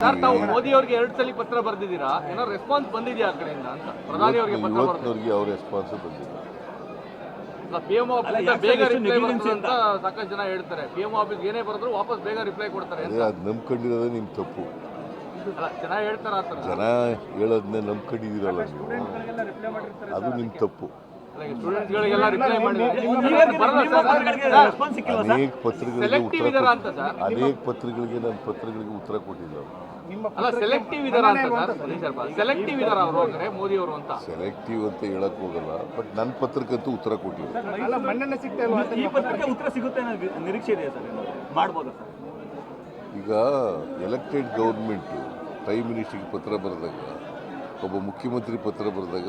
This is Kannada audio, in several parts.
ಸರ್ ತಾವು ಮೋದಿ ಅವರಿಗೆ ಎರಡು ಸಲ ಪತ್ರ ಬರೆದಿದ್ದೀರಾ? ಏನೋ ರೆಸ್ಪಾನ್ಸ್ ಬಂದಿದೆಯಾ ಆ ಕಡೆಯಿಂದ ಅಂತ? ಪ್ರಧಾನಿ ಅವರಿಗೆ ಪತ್ರ ಇವತ್ತಿನವ್ರಿಗೆ ಅವ್ರ ರೆಸ್ಪಾನ್ಸ್ ಬಂದಿಲ್ಲ. ಪಿ ಎಂ ಆಫೀಸ್ ಬೇಗ ರಿಪ್ಲೈ ಬರ್ತದೆ ಅಂತ ಸಾಕಷ್ಟು ಜನ ಹೇಳ್ತಾರೆ. ಪಿ ಎಂ ಆಫೀಸ್ ಏನೇ ಬರೆದ್ರು ವಾಪಸ್ ಬೇಗ ರಿಪ್ಲೈ ಕೊಡ್ತಾರೆ ಅಂತ. ಅದೇ ಅದು ನಂಬ್ಕೊಂಡಿರೋದೇ ನಿಮ್ಮ ತಪ್ಪು. ಅಲ್ಲ ಜನ ಹೇಳ್ತಾರ ಆ ಥರ? ಜನ ಹೇಳೋದನ್ನೇ ನಂಬ್ಕೊಂಡಿದ್ದೀರಲ್ಲ ನೀವು. ಅದು ನಿಮ್ಮ ತಪ್ಪು. ಅನೇಕ ಪತ್ರಿಕೆಗಳಿಗೆ ಸೆಲೆಕ್ಟಿವ್ ಉತ್ತರ ಅಂತ ಸರ್. ಕೊಟ್ಟು- ಅನೇಕ ಪತ್ರಗಳಿಗೆ ನನ್ನ ಪತ್ರಗಳಿಗೆ ಉತ್ತರ ಕೊಟ್ಟಿದ್ದಾರೆ ಸೆಲೆಕ್ಟಿವ್ ಅಂತ ಸರ್. ಸೆಲೆಕ್ಟಿವ್ ಇದಾರ ಅವರು ಅಂದ್ರೆ ಮೋದಿ ಅವರು ಅಂತ. ಸೆಲೆಕ್ಟಿವ್ ಅಂತ ಹೇಳಕ್ ಹೋಗಲ್ಲ ಬಟ್ ನನ್ನ ಪತ್ರಕ್ಕಂತೂ ಉತ್ತರ ಕೊಟ್ಟಿಲ್ಲ ಅಲ್ಲ ಮನ್ನಣೆ ಸಿಗ್ತಾ ಇಲ್ವಾ ಈ ಪತ್ರಕ್ಕೆ ಉತ್ತರ ಸಿಗುತ್ತೆ ನಿರೀಕ್ಷೆ ಇದೆಯಾ ಸರ್ ಏನಾದ್ರು? ಸರ್? ಈಗ ಎಲೆಕ್ಟೆಡ್ ಗೌರ್ಮೆಂಟ್ ಪ್ರೈಮ್ ಮಿನಿಸ್ಟರ್ಗೆ ಪತ್ರ ಬರೆದಾಗ ಒಬ್ಬ ಮುಖ್ಯಮಂತ್ರಿ ಪತ್ರ ಬರೆದಾಗ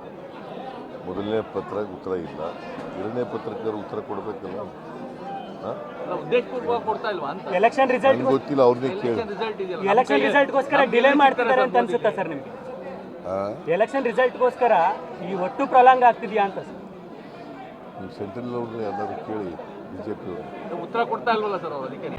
ಮೊದಲನೇ ಪತ್ರ ಉತ್ತರ ಇಲ್ಲ. ಎರಡನೇ ಪತ್ರಕ್ಕೆ ಉತ್ತರ ಕೊಡಬೇಕಲ್ಲ? ಎಲೆಕ್ಷನ್ ರಿಸಲ್ಟ್ ಗೊತ್ತಿಲ್ಲ ಅವ್ರನ್ನೇ ಕೇಳಿ. ಎಲೆಕ್ಷನ್ ರಿಸಲ್ಟ್ ಇದೆಯಲ್ಲ ಎಲೆಕ್ಷನ್ ರಿಸಲ್ಟ್ಗೋಸ್ಕರ ಡಿಲೇ ಮಾಡ್ತಿದ್ದಾರೆ ಅಂತ ಅನ್ಸುತ್ತಾ ಸರ್ ನಿಮಗೆ? ಎಲೆಕ್ಷನ್ ರಿಸಲ್ಟ್ಗೋಸ್ಕರ ಈ ಒಟ್ಟು ಪ್ರಲಾಂಗ ಆಗ್ತಿದೆಯಾ ಅಂತ ಸರ್? ನೀವು ಸೆಂಟ್ರಲ್ ಅವ್ರನ್ನ ಯಾರು ಕೇಳಿ ಬಿಜೆಪಿ ಅವರು ಉತ್ತರ ಕೊಡ್ತಾ ಇಲ್ವಲ್ಲ ಸರ್ ಅವರು ಅದಕ್ಕೆ?